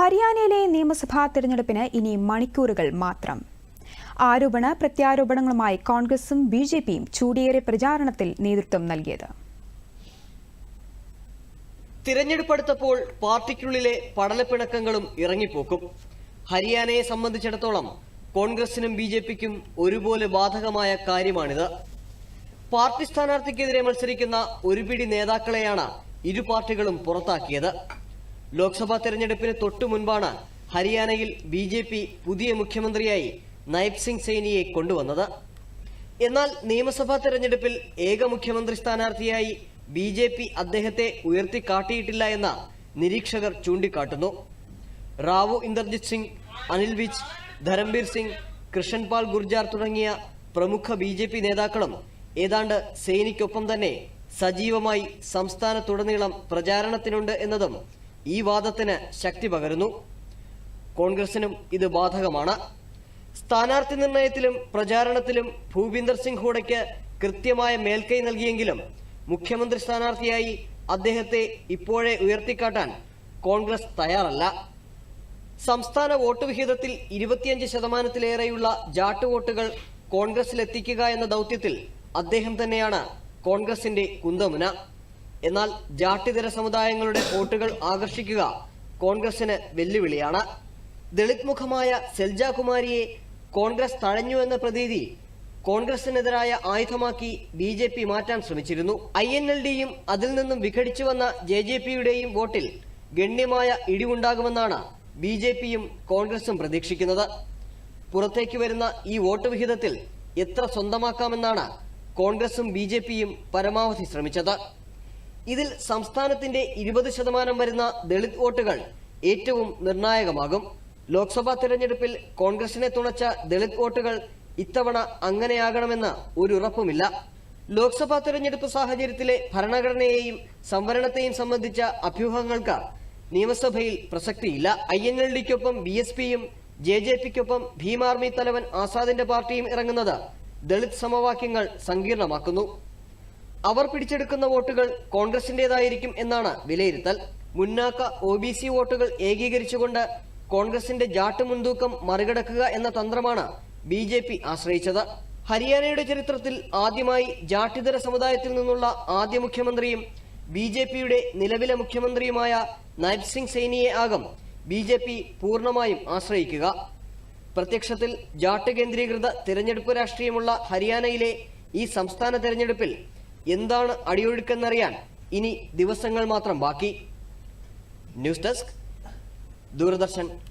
ഹരിയാനയിലെ നിയമസഭാ തെരഞ്ഞെടുപ്പിന് ഇനി മണിക്കൂറുകൾ മാത്രം. ആരോപണ പ്രത്യാരോപണങ്ങളുമായി കോൺഗ്രസും ബി ജെ പിയും ചൂടിയേറെ പ്രചാരണത്തിൽ നേതൃത്വം നൽകിയത്. തിരഞ്ഞെടുപ്പെടുത്തപ്പോൾ പാർട്ടിക്കുള്ളിലെ പടലപ്പിണക്കങ്ങളും ഇറങ്ങിപ്പോക്കും. ഹരിയാനയെ സംബന്ധിച്ചിടത്തോളം കോൺഗ്രസിനും ബി ജെ പിക്കും ഒരുപോലെ ബാധകമായ കാര്യമാണിത്. പാർട്ടി സ്ഥാനാർത്ഥിക്കെതിരെ മത്സരിക്കുന്ന ഒരു പിടി നേതാക്കളെയാണ് ഇരു പാർട്ടികളും പുറത്താക്കിയത്. ലോക്സഭാ തെരഞ്ഞെടുപ്പിന് തൊട്ടു മുൻപാണ് ഹരിയാനയിൽ ബി ജെ പി പുതിയ മുഖ്യമന്ത്രിയായി നയബ് സിംഗ് സൈനിയെ കൊണ്ടുവന്നത്. എന്നാൽ നിയമസഭാ തെരഞ്ഞെടുപ്പിൽ ഏക മുഖ്യമന്ത്രി സ്ഥാനാർത്ഥിയായി ബി ജെ പി അദ്ദേഹത്തെ ഉയർത്തിക്കാട്ടിയിട്ടില്ല എന്ന നിരീക്ഷകർ ചൂണ്ടിക്കാട്ടുന്നു. റാവു ഇന്ദർജിത് സിംഗ് അനിൽ വിജ് ധരംബീർ സിംഗ് കൃഷൻപാൽ ഗുർജാർ തുടങ്ങിയ പ്രമുഖ ബി ജെ പി നേതാക്കളും ഏതാണ്ട് സേനയ്ക്കൊപ്പം തന്നെ സജീവമായി സംസ്ഥാനത്തുടനീളം പ്രചാരണത്തിനുണ്ട് എന്നതും ഈ വാദത്തിന് ശക്തി പകരുന്നു. കോൺഗ്രസിനും ഇത് ബാധകമാണ്. സ്ഥാനാർത്ഥി നിർണയത്തിലും പ്രചാരണത്തിലും ഭൂപീന്ദർ സിംഗ് ഹൂഡയ്ക്ക് കൃത്യമായ മേൽക്കൈ നൽകിയെങ്കിലും മുഖ്യമന്ത്രി സ്ഥാനാർത്ഥിയായി അദ്ദേഹത്തെ ഇപ്പോഴേ ഉയർത്തിക്കാട്ടാൻ കോൺഗ്രസ് തയ്യാറല്ല. സംസ്ഥാന വോട്ട് വിഹിതത്തിൽ ഇരുപത്തിയഞ്ച് ശതമാനത്തിലേറെയുള്ള ജാട്ട് വോട്ടുകൾ കോൺഗ്രസിലെത്തിക്കുക എന്ന ദൗത്യത്തിൽ അദ്ദേഹം തന്നെയാണ് കോൺഗ്രസിന്റെ കുന്തമുന. എന്നാൽ ജാട്ടിതര സമുദായങ്ങളുടെ വോട്ടുകൾ ആകർഷിക്കുക കോൺഗ്രസിന് വെല്ലുവിളിയാണ്. ദളിത് മുഖമായ സെൽജ കുമാരിയെ കോൺഗ്രസ് തഴഞ്ഞു എന്ന പ്രതീതി കോൺഗ്രസിനെതിരായ ആയുധമാക്കി ബി ജെ പി മാറ്റാൻ ശ്രമിച്ചിരുന്നു. ഐ എൻ എൽ ഡിയും അതിൽ നിന്നും വിഘടിച്ചു വന്ന ജെ ജെ പിയുടെയും വോട്ടിൽ ഗണ്യമായ ഇടിവുണ്ടാകുമെന്നാണ് ബി ജെ പിയും കോൺഗ്രസും പ്രതീക്ഷിക്കുന്നത്. പുറത്തേക്ക് വരുന്ന ഈ വോട്ട് വിഹിതത്തിൽ എത്ര സ്വന്തമാക്കാമെന്നാണ് കോൺഗ്രസും ബി ജെ പിയും പരമാവധി ശ്രമിച്ചത്. ഇതിൽ സംസ്ഥാനത്തിന്റെ ഇരുപത് ശതമാനം വരുന്ന ദളിത് വോട്ടുകൾ ഏറ്റവും നിർണായകമാകും. ലോക്സഭാ തെരഞ്ഞെടുപ്പിൽ കോൺഗ്രസിനെ തുണച്ച ദളിത് വോട്ടുകൾ ഇത്തവണ അങ്ങനെയാകണമെന്ന് ഒരു ഉറപ്പുമില്ല ലോക്സഭാ തെരഞ്ഞെടുപ്പ് സാഹചര്യത്തിലെ ഭരണഘടനയെയും സംവരണത്തെയും സംബന്ധിച്ച അഭ്യൂഹങ്ങൾക്ക് നിയമസഭയിൽ പ്രസക്തിയില്ല. ഐ എൻ എൽ ഡിക്കൊപ്പം ബി എസ് പിയും ജെ ജെ പിക്കൊപ്പം ഭീം ആർമി തലവൻ ആസാദിന്റെ പാർട്ടിയും ഇറങ്ങുന്നത് ദളിത് സമവാക്യങ്ങൾ സങ്കീർണമാക്കുന്നു. അവർ പിടിച്ചെടുക്കുന്ന വോട്ടുകൾ കോൺഗ്രസിന്റേതായിരിക്കും എന്നാണ് വിലയിരുത്തൽ. മുന്നാക്ക ഒ ബി സി വോട്ടുകൾ ഏകീകരിച്ചുകൊണ്ട് കോൺഗ്രസിന്റെ ജാട്ട് മുൻതൂക്കം മറികടക്കുക എന്ന തന്ത്രമാണ് ബി ജെ പി ആശ്രയിച്ചത്. ഹരിയാനയുടെ ചരിത്രത്തിൽ ആദ്യമായി ജാട്ടിതര സമുദായത്തിൽ നിന്നുള്ള ആദ്യ മുഖ്യമന്ത്രിയും ബി ജെ പിയുടെ നിലവിലെ മുഖ്യമന്ത്രിയുമായ നൈബ് സിംഗ് സൈനിയെ ആകും ബി ജെ പി പൂർണമായും ആശ്രയിക്കുക. പ്രത്യക്ഷത്തിൽ ജാട്ട് കേന്ദ്രീകൃത തിരഞ്ഞെടുപ്പ് രാഷ്ട്രീയമുള്ള ഹരിയാനയിലെ ഈ സംസ്ഥാന തെരഞ്ഞെടുപ്പിൽ എന്താണ് അടിയൊഴുക്കെന്നറിയാൻ ഇനി ദിവസങ്ങൾ മാത്രം ബാക്കി. News desk Doordarshan.